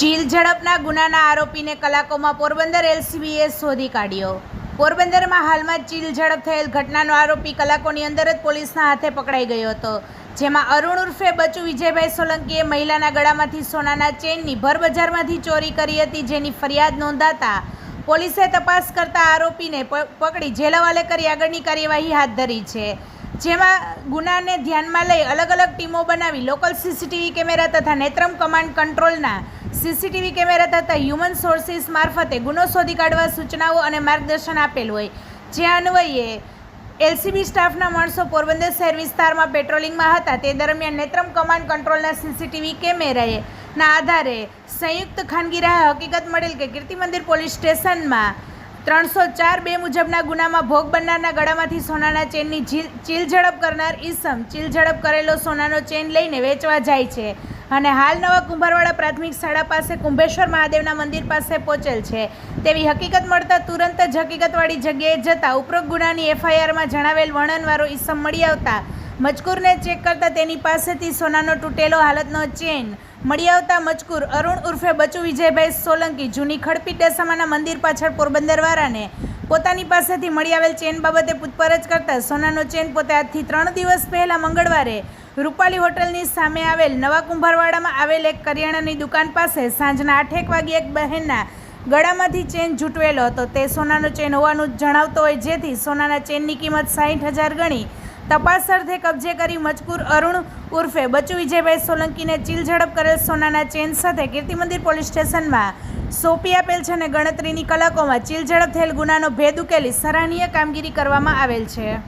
ચીલ ઝડપના ગુનાના આરોપીને કલાકોમાં પોરબંદર એલસીબીએ શોધી કાઢ્યો. પોરબંદરમાં હાલમાં ચીલ ઝડપ થયેલ ઘટનાનો આરોપી કલાકોની અંદર જ પોલીસના હાથે પકડાઈ ગયો હતો. જેમાં અરુણ ઉર્ફે બચુ વિજયભાઈ સોલંકીએ મહિલાના ગળામાંથી સોનાના ચેનની ભરબજારમાંથી ચોરી કરી હતી, જેની ફરિયાદ નોંધાતા પોલીસે તપાસ કરતા આરોપીને પકડી જેલવાલે કરી આગળની કાર્યવાહી હાથ ધરી છે. જેમાં ગુનાને ધ્યાનમાં લઈ અલગ અલગ ટીમો બનાવી લોકલ સીસીટીવી કેમેરા તથા નેત્રમ કમાન્ડ કંટ્રોલના સીસીટીવી કેમેરા તથા હ્યુમન સોર્સિસ મારફતે ગુનો શોધી કાઢવા સૂચનાઓ અને માર્ગદર્શન આપેલ હોય. જે અન્વયે એલસીબી સ્ટાફના માણસો પોરબંદર શહેર વિસ્તારમાં પેટ્રોલિંગમાં હતા. તે દરમિયાન નેત્રમ કમાન્ડ કંટ્રોલના સીસીટીવી કેમેરાએ ના આધારે સંયુક્ત ખાનગી રાહે હકીકત મળેલ કે કીર્તિ મંદિર પોલીસ સ્ટેશનમાં ત્રણસો ચાર બે મુજબના ગુનામાં ભોગ બનનારના ગળામાંથી સોનાના ચેનની ચીલ ઝડપ કરનાર ઈસમ ચીલ ઝડપ કરેલો સોનાનો ચેન લઈને વેચવા જાય છે. અને હાલ નવા કુંભારવાડા પ્રાથમિક શાળા પાસે કુંભેશ્વર મહાદેવના મંદિર પાસે પહોંચેલ છે. તેવી હકીકત મળતા તુરંત જ હકીકતવાળી જગ્યાએ જતા ઉપરોક્ત ગુનાની એફઆઈઆરમાં જણાવેલ વર્ણનવાળો ઈસમ મળી આવતા મજકૂરને ચેક કરતાં તેની પાસેથી સોનાનો તૂટેલો હાલતનો ચેન મળી આવતા મજકૂર અરુણ ઉર્ફે બચુ વિજયભાઈ સોલંકી જૂની ખડપી ડેસામાના મંદિર પાછળ પોરબંદરવાળાને પોતાની પાસેથી મળી આવેલ ચેન બાબતે પૂછપરછ કરતાં સોનાનો ચેન પોતે આજથી ત્રણ દિવસ પહેલાં મંગળવારે રૂપાલી હોટલની સામે આવેલ નવા કુંભારવાડામાં આવેલ એક કરિયાણાની દુકાન પાસે સાંજના આઠેક વાગે એક બહેનના ગળામાંથી ચેન ઝૂંટવેલો હતો. તે સોનાનો ચેન હોવાનું જણાવતો હોય જેથી સોનાના ચેનની કિંમત સાઠ હજાર ગણી. તપાસ અર્થે કબજે કરી મજકૂર અરુણ ઉર્ફે બચુ વિજયભાઈ સોલંકીને ચીલ ઝડપ કરેલ સોનાના ચેન સાથે કીર્તિમંદિર પોલીસ સ્ટેશનમાં સોંપી આપેલ છે અને ગણતરીની કલાકોમાં ચીલ ઝડપ થયેલ ગુનાનો ભેદ ઉકેલી સરાહનીય કામગીરી કરવામાં આવેલ છે.